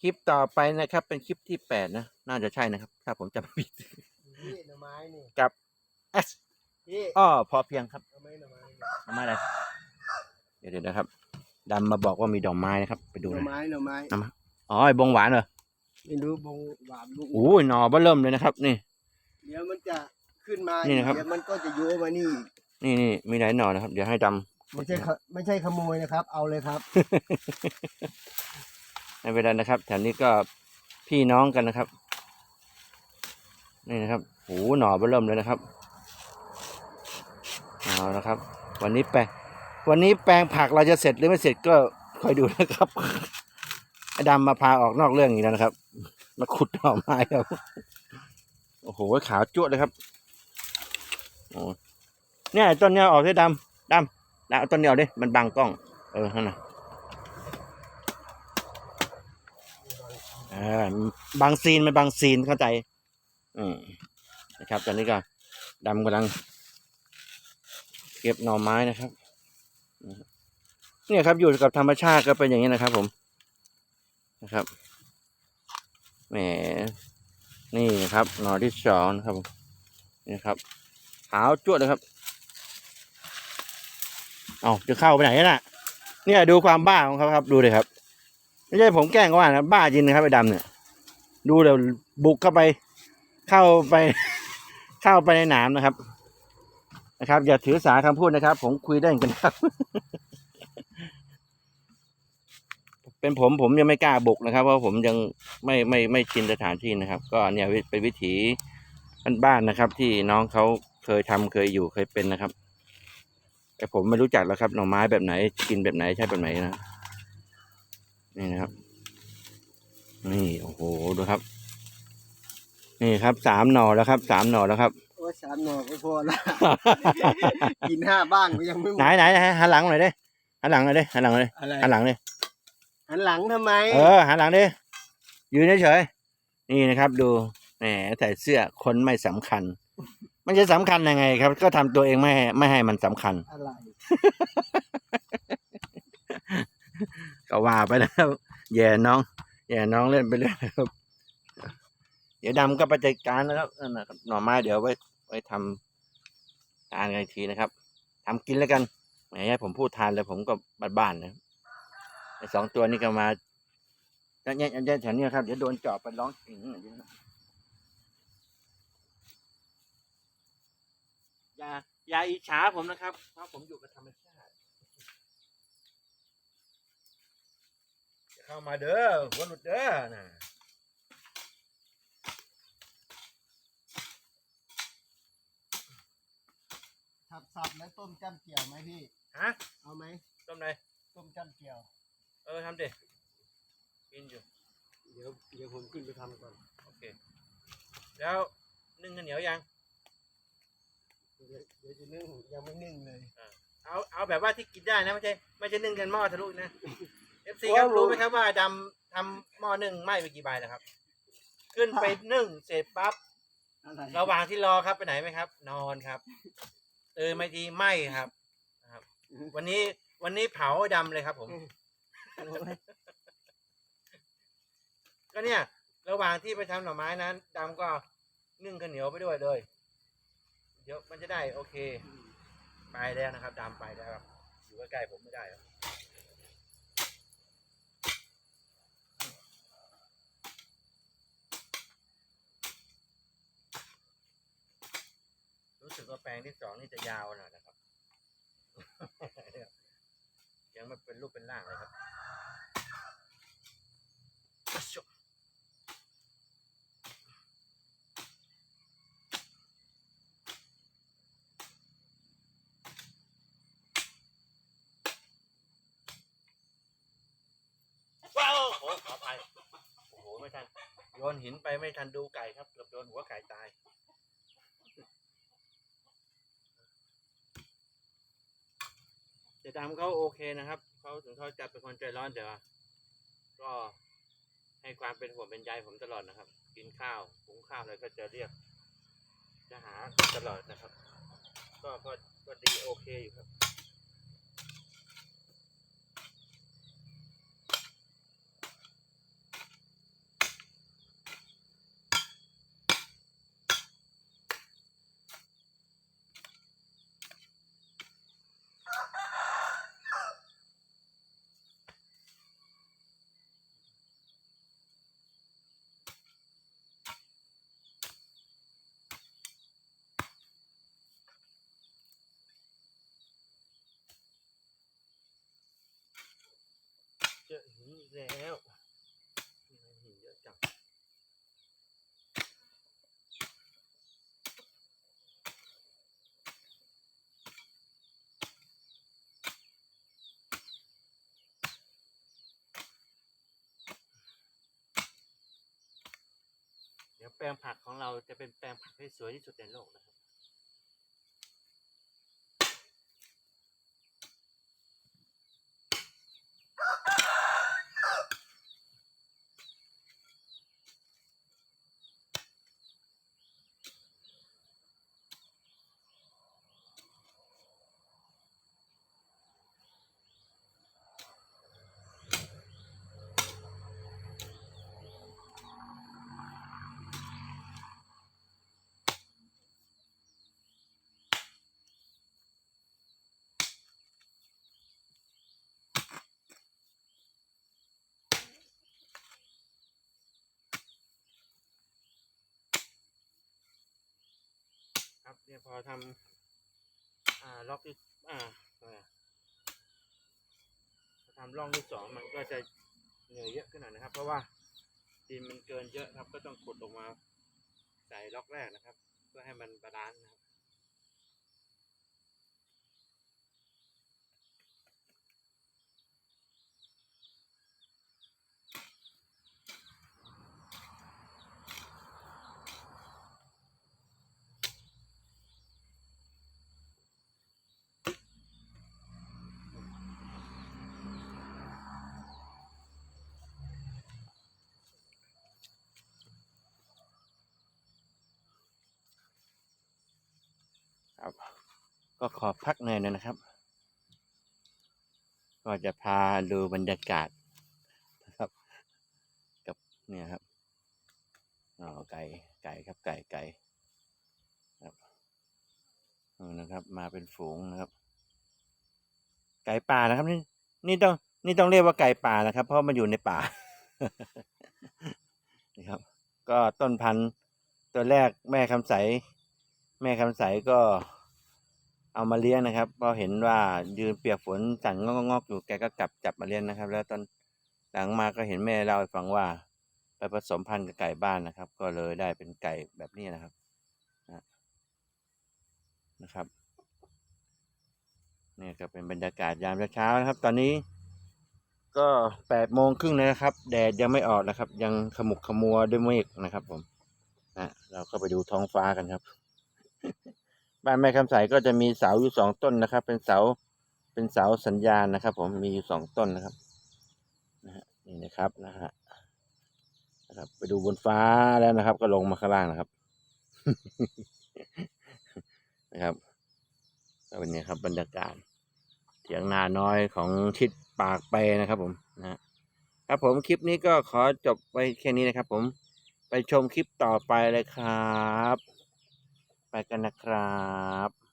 คลิปต่อไปนะครับ เป็นคลิปที่แปดนะ น่าจะใช่นะครับ ถ้าผมจำไม่ผิดนี่หน่อไม้นี่กับ S นี่อ้อพอเพียงครับหน่อไม้หน่อไม้นี่ทำไมอะไรเดี๋ยวเดี๋ยวนะครับดำมาบอกว่ามีดอกไม้นะครับ ไปดูหน่เลอยไม้หน่อไม้อ๋อไอ้บงหวานเหรอไม่รู้บงหวานลูกโอ้ยหน่อเบ้อเริ่มเลยนะครับ นี่ เดี๋ยวมันจะขึ้นมานี่นะครับ เดี๋ยวมันก็จะโยมานี่นี่นี่มีหลายหน่อนะครับ เดี๋ยวให้ดำ ไม่ใช่ขไม่ใช่ขโมยนะครับ เอาเลยครับ ไม่เป็นไรนะครับ แถวนี้ก็พี่น้องกันนะครับ นี่นะครับโอ้หน่อเบ้อเริ่มเลยนะครับเอาละครับ วันนี้แปลงวันนี้แปลงผักเราจะเสร็จหรือไม่เสร็จก็คอยดูนะครับไอ้ดำมาพาออกนอกเรื่องอีกแล้วนะครับ มาขุดหน่อไม้ครับโอ้โหขาวจั่วเลยครับโอ้เนี่ยต้นเนี้ยออกได้ดำดำดำเอาต้นเนี้ยออกดิมันบังกล้อง เออนั่นน่ะ อ่าบางซีนมันบางซีนเข้าใจ อืมนะครับ ตอนนี้ก็ดำกำลัง เก็บหน่อไม้นะครับเนี่ยครับอยู่กับธรรมชาติก็เป็นอย่างนี้นะครับ ผมนะครับแหมนี่นะครับหน่อที่สองนะครับผมนี่ครับขาวจ้วดเลยครับเอาจะเข้าไปไหนน่ะ เนี่ยดูความบ้าของเขาครับ ดูเลยครับ ไม่ใช่ผมแกล้งว่านะบ้าจริงนะครับไอ้ดำเนี่ย ดูเดี๋ยวบุกเข้าไป เข้าไป เข้าไปในหนามนะครับ นะครับ อย่าถือสาคำพูดนะครับ ผมคุยได้กันครับ เป็นผมผมยังไม่กล้าบุกนะครับ เพราะผมยังไม่ไม่ไม่ชินสถานที่นะครับ ก็เนี่ยเป็นวิถีบ้านๆนะครับ ที่น้องเขาเคยทำเคยอยู่เคยเป็นนะครับ แต่ผมไม่รู้จักแล้วครับหน่อไม้แบบไหนกินแบบไหนใช่แบบไหนนะ นี่นะครับ นี่โอ้โหดูครับ นี่ครับสามหน่อแล้วครับสามหน่อแล้วครับโอ้ยสามหน่อก็พอละกินห้าบ้างก็ยังไม่หมไหนดไหนไหนหันหลังหน่อยดิหันหลังหน่อยดิหันหลังหน่อยดิอะไรหันหลังดิหันหลังทำไมเออหันหลังดิยืนเฉยๆนี่นะครับ ดูแหมใส่เสื้อคนไม่สำคัญ มันจะสำคัญยังไง ครับ ก็ทำตัวเองไม่ให้ไม่ให้มันสำคัญ อะไร ก็ว่าไปนะครับแย่น้องแย่น้องเล่นไปเรื่อยครับ เดี๋ยวดำก็ไปจัดการนะครับนั่นนะครับหน่อไม้เดี๋ยวไว้ไว้ทำทานกันอีกทีนะครับทำกินแล้วกันแหมให้ผมพูดทานเลยผมก็บ้านๆนะไอสองตัวนี้ก็มาเนี่ยเนี่ยเนี่แถวเนี้ยครับเดี๋ยวโดนจาะไปร้องเองอย่างนี้นะอย่าอย่าอิจฉาผมนะครับเพราะผมอยู่กับธรรมชาติ เข้ามาเด้อหัวหลุดเด้อนะสับสับแล้วต้มจ้ำเจียวไหมพี่ ฮะเอาไหม ต้มไหนต้มจ้ำเจียว เออทำดิกินอยู่ เดี๋ยวเดี๋ยวผมขึ้นไปทำก่อน โอเค แล้วนึ่งข้าวเหนียวยัง เดี๋ยวเดี๋ยวจะนึ่งยังไม่นึ่งเลย เอา เอาแบบว่าที่กินได้นะ ไม่ใช่ ไม่ใช่นึ่งกันหม้อทะลุนะ เอฟซีโอ้ครับโหรู้ไหมครับว่าดำทำหม้อนึ่งไหม้ไปกี่ใบแล้วครับ ขึ้นไปนึ่งเสร็จปั๊บอะไรระหว่างที่รอครับไปไหนไหมครับ นอนครับตื่นมาทีไหม้ครับนะครับ วันนี้วันนี้เผาดำเลยครับ ผมก็เนี่ย ระหว่างที่ไปทำหน่อไม้นั้นดำก็นึ่งข้าวเหนียวไปด้วยเลย เดี๋ยวมันจะได้โอเค ไปแล้วนะครับดำไปแล้วครับอยู่ใกล้ๆผมไม่ได้ครับ กว่าแปลงที่สองนี่จะยาวหน่อยนะครับ ยังไม่เป็นรูปเป็นร่างเลยครับว้าวโอ้ขออภัยโอ้โหไม่ทันโยนหินไปไม่ทันดูไก่ครับเกือบโดนหัวไก่ตาย แต่ดำเขาโอเคนะครับเขาถึงเขาจะเป็นคนใจร้อนแต่ว่าก็ให้ความเป็นห่วงเป็นใยผมตลอดนะครับ กินข้าวหุงข้าวอะไรก็จะเรียก จะหาตลอดนะครับ ก็ก็ก็ดีโอเคอยู่ครับ อีกแล้วมันหินเยอะจังเดี๋ยวแปลงผักของเราจะเป็นแปลงผักที่สวยที่สุดในโลกนะครับ เนี่ยพอทำอ่าล็อกที่อ่าพอทำร่องที่สองมันก็จะเหนื่อยเยอะขึ้นหน่อยนะครับ เพราะว่าดินมันเกินเยอะครับ ก็ต้องขุดออกมาใส่ล็อกแรกนะครับ เพื่อให้มันบาลานซ์นะครับ ก็ขอพักหน่อยนะครับ ก็จะพาดูบรรยากาศนะครับ กับเนี่ยครับอ๋อไก่ไก่ครับไก่ไก่ครับนี่นะครับ มาเป็นฝูงนะครับ ไก่ป่านะครับนี่นี่ต้องนี่ต้องเรียกว่าไก่ป่านะครับ เพราะมันอยู่ในป่านี่ครับ ก็ต้นพันธุ์ตัวแรกแม่คำใส แม่คำใสก็ เอามาเลี้ยงนะครับพอเห็นว่ายืนเปียกฝนสั่นงอกงอกๆอยู่แกก็กลับจับมาเลี้ยงนะครับ แล้วตอนหลังมาก็เห็นแม่เล่าให้ฟังว่า ไปผสมพันธุ์กับไก่บ้านนะครับ ก็เลยได้เป็นไก่แบบนี้นะครับนะครับนี่ก็เป็นบรรยากาศยามเช้าๆนะครับ ตอนนี้ก็แปดโมงครึ่งนะครับ แดดยังไม่ออกนะครับ ยังขมุกขมัวด้วยเมฆนะครับ ผมนะเราก็ไปดูท้องฟ้ากันครับ บ้านแม่คำใสก็จะมีเสาอยู่สองต้นนะครับ เป็นเสาเป็นเสาสัญญาณนะครับ ผมมีอยู่สองต้นนะครับนะฮะนี่นะครับนะฮะนะครับ ไปดูบนฟ้าแล้วนะครับ ก็ลงมาข้างล่างนะครับ นะครับก็เป็นเนี่ยครับบรรยากาศเถียงนาน้อยของทิศปากเปนะครับ ผมนะฮะครับผมคลิปนี้ก็ขอจบไว้แค่นี้นะครับ ผมไปชมคลิปต่อไปเลยครับ ไปกันนะครับ